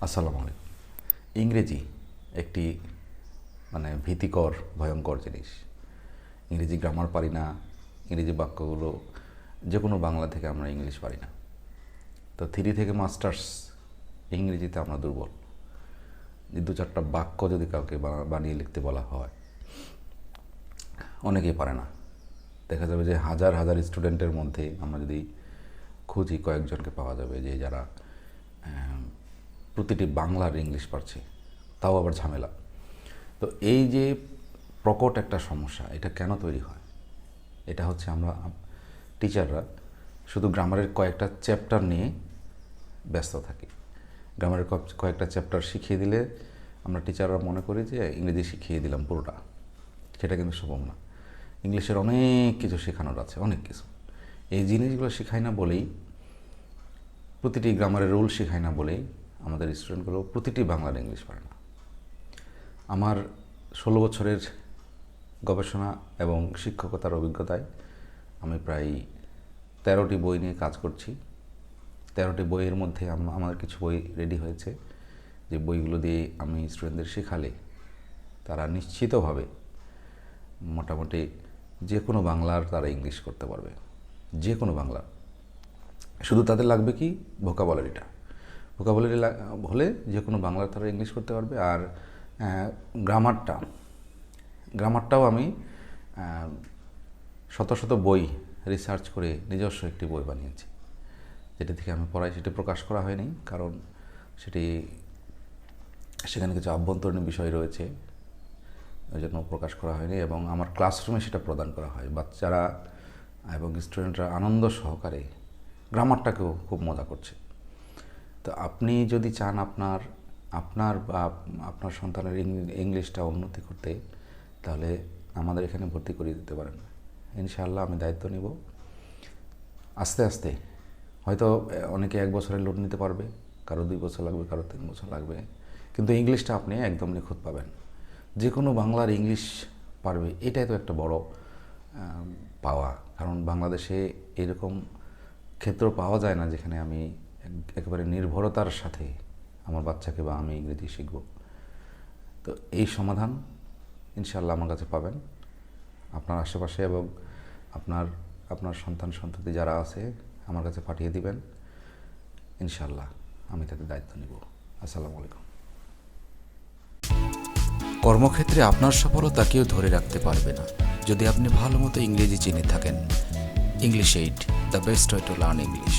আসসালামু আলাইকুম। ইংরেজি একটি মানে ভীতিকর, ভয়ঙ্কর জিনিস। ইংরেজি গ্রামার পারি না, ইংরেজি বাক্যগুলো যে কোনো বাংলা থেকে আমরা ইংলিশ পারি না। তো থ্রি থেকে মাস্টার্স ইংরেজিতে আমরা দুর্বল। যে দু চারটা বাক্য যদি কাউকে বানা- বানিয়ে লিখতে বলা হয়, অনেকেই পারে না। দেখা যাবে যে হাজার হাজার স্টুডেন্টের মধ্যে আমরা যদি খুঁজি কয়েকজনকে পাওয়া যাবে যে যারা প্রতিটি বাংলার ইংলিশ পারছি তাও আবার ঝামেলা। তো এই যে প্রকট একটা সমস্যা, এটা কেন তৈরি হয়? এটা হচ্ছে আমরা টিচাররা শুধু গ্রামারের কয়েকটা চ্যাপ্টার নিয়ে ব্যস্ত থাকি। গ্রামারের কয়েকটা চ্যাপ্টার শিখিয়ে দিলে আমরা টিচাররা মনে করি যে ইংরেজি শিখিয়ে দিলাম পুরোটা। সেটা কিন্তু সম্ভব না। ইংলিশের অনেক কিছু শেখানোর আছে, অনেক কিছু। এই জিনিসগুলো শেখায় না বলেই, প্রতিটি গ্রামারের রুল শেখায় না বলেই আমাদের স্টুডেন্টগুলো প্রতিটি বাংলার ইংলিশ পারে না। আমার ষোলো বছরের গবেষণা এবং শিক্ষকতার অভিজ্ঞতায় আমি প্রায় তেরোটি বই নিয়ে কাজ করছি। তেরোটি বইয়ের মধ্যে আম- আমার কিছু বই রেডি হয়েছে। যে বইগুলো দিয়ে আমি স্টুডেন্টদের শেখালে তারা নিশ্চিতভাবে মোটামুটি যে কোনো বাংলার তারা ইংলিশ করতে পারবে। যে কোনো বাংলা শুধু তাদের লাগবে কি ভোকাবলারিটা ভোকাবলারি হলে যে কোনো বাংলার তারা ইংলিশ করতে পারবে। আর গ্রামারটা গ্রামারটাও আমি শত শত বই রিসার্চ করে নিজস্ব একটি বই বানিয়েছি। যেটা থেকে আমি পড়াই, সেটি প্রকাশ করা হয়নি, কারণ সেটি সেখানে কিছু আভ্যন্তরীণ বিষয় রয়েছে, ওই জন্য প্রকাশ করা হয়নি এবং আমার ক্লাসরুমে সেটা প্রদান করা হয়। বাচ্চারা এবং স্টুডেন্টরা আনন্দ সহকারে গ্রামারটাকেও খুব মজা করছে। তো আপনি যদি চান আপনার আপনার বা আপনার সন্তানের ইংলিশটা উন্নতি করতে, তাহলে আমাদের এখানে ভর্তি করিয়ে দিতে পারেন। ইনশাআল্লাহ আমি দায়িত্ব নিব। আস্তে আস্তে। হয়তো অনেকে এক বছরের লোড নিতে পারবে, কারও দুই বছর লাগবে, কারও তিন বছর লাগবে। কিন্তু ইংলিশটা আপনি একদম নিখুঁত পাবেন। যে কোনো বাংলার ইংলিশ পারবে, এটাই তো একটা বড় পাওয়া। কারণ বাংলাদেশে এরকম ক্ষেত্র পাওয়া যায় না যেখানে আমি একেবারে নির্ভরতার সাথে আমার বাচ্চাকে বা আমি ইংরেজি শিখব। তো এই সমাধান ইনশাল্লাহ আমার কাছে পাবেন। আপনার আশেপাশে এবং আপনার আপনার সন্তান, সন্ততি যারা আছে, আমার কাছে পাঠিয়ে দিবেন। ইনশাল্লাহ আমি তাদের দায়িত্ব নিব। আসসালামু আলাইকুম। কর্মক্ষেত্রে আপনার সফলতা কেউ ধরে রাখতে পারবে না। যদি আপনি ভালো মতো ইংরেজি চিনে থাকেন English aid the best way to learn English